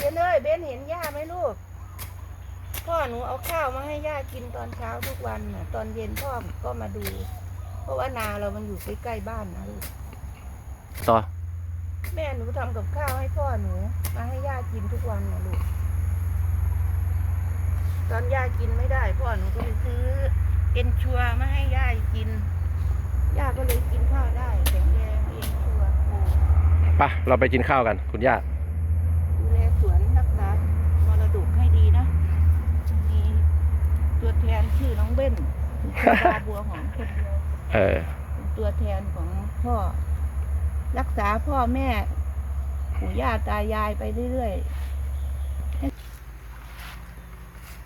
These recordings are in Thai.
เบนเอ้ยเบนเห็นย่าไหมลูก พ่อหนูเอาข้าวมาให้ย่ากินตอนเช้าทุกวันน่ะ ตอนเย็นพ่อก็มาดู เพราะว่านาเรามันอยู่ใกล้ๆบ้านนะลูก ต่อ แม่หนูทำกับข้าวให้พ่อหนู มาให้ย่ากินทุกวันนะลูก ตอนย่ากินไม่ได้ พ่อหนูก็ไปซื้อเอ็นชัวมาให้ย่ากิน ย่าก็เลยกินข้าวได้แข็งแรงเอ็นชัวโอ้ไปเราไปกินข้าวกัน คุณย่า ดูแลสวนรักษามรดกให้ดีนะ มี ตัวแทนชื่อน้องเบ้นตาบัวหอมคนเดียวเออ เป็นตัวแทนของพ่อ รักษาพ่อแม่ปู่ย่าตายายไปเรื่อยๆ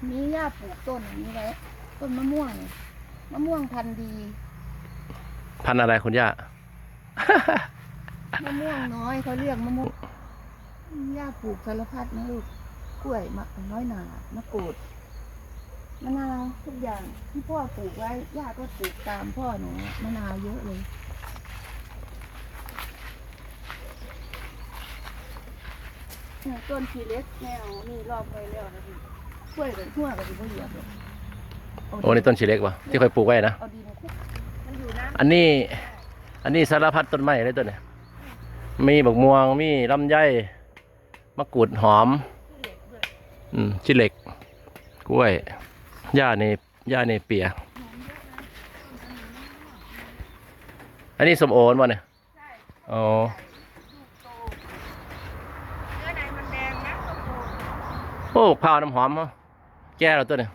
นี่ย่าปลูกต้นนี้ไว้ต้นมะม่วงมะม่วงพันธุ์ดี พันธุ์อะไรคุณย่า มะม่วงน้อยเขาเรียกมะม่วงย่าปลูกสารพัดนะลูกกล้วยมะน้อยหนามะกรูด มะนาวทุกอย่างที่พ่อปลูกไว้ย่าก็ปลูกตามพ่อหนูมะนาวเยอะเลยเนี่ยต้นทีเล็กแนวนี่รอบไปแล้วนะพี่กล้วยกับทั่วกับที่พ่อเหยียบเลยโอ้นี่ต้นชีเล็กวะที่เคยปลูกไว้นะเอาดินคลุกมันอยู่น้อันนี้ อันนี้สารพัดต้นไม้เลยต้นเนี่ยมีบักม่วงมีลำไยมะกรูดหอมำเหล็กด้วยอืมชิเล็ก กล้วย หญ้าในหญ้าในเปีย อันนี้สมโอวะเนี่ยใช่อ๋อลูกโตเนื้อในมันแดงนะส้มโอโอ้พร้าวน้ำหอมเหรอแก่แล้วตัวเนี่ย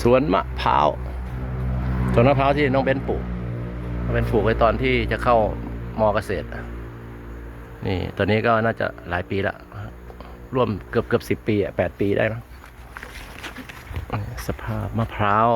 สวนมะพร้าวสวนมะพร้าวที่น้องเบนปลูกน้องเบนปลูกไว้ตอนที่จะเข้า มอเกษตร นี่ตอนนี้ก็น่าจะหลายปีละร่วมเกือบเกือบสิบปีอะแปดปีได้นะสภาพมะพร้าว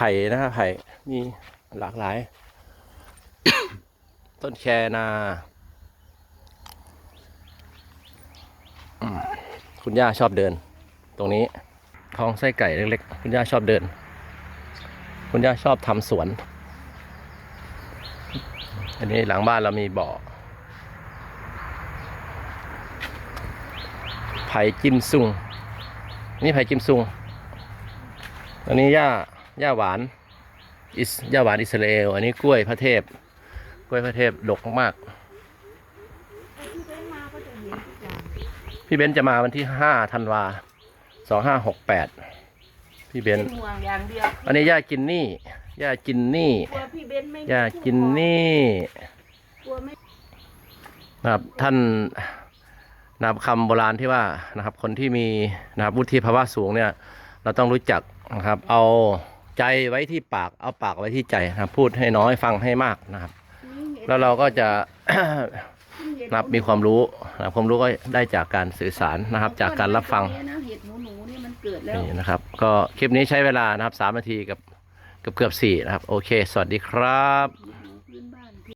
ไผ่นะฮะไผ่มีหลากหลาย ต้นแคนา คุณย่าชอบเดิน ตรงนี้ท้องไส้ไก่เล็กๆ คุณย่าชอบเดิน คุณย่าชอบทำสวน อันนี้หลังบ้านเรามีบ่อไผ่จิมซุง นี่ไผ่จิมซุงอันนี้หญ้า หญ้าหวานอิสหญ้าหวานอิสราเอล อันนี้กล้วยพระเทพ กล้วยพระเทพดกมากที่เว้นมาก็จะเห็นทุกอย่างๆพี่เบนซ์จะมาวันที่ห้าธันวาสองห้าหกแปดพี่เบเป็นนซ์ห่วงอย่างเดียวอันนี้ย่ากินนี่ย่ากินนี่กลัวพี่เบนไม่มีย่ากินนี่กลัวไม่นะครับท่านนะครับคำโบราณที่ว่านะครับ คนที่มีนะครับวุฒิภาวะสูงเนี่ย เราต้องรู้จักนะครับ เอา ใจไว้ที่ปากเอาปากไว้ที่ใจนะครับพูดให้น้อยฟังให้มากนะครับ แล้วเราก็จะนะครับมีความรู้นะครับความรู้ก็ได้จากการสื่อสารนะครับ จากการรับฟังเห็ดหนูหนูๆนี่มันเกิดแล้วนี่นะครับ ก็คลิปนี้ใช้เวลานะครับสามนาทีกับเกือบเกือบสี่นะครับ โอเค สวัสดีครับ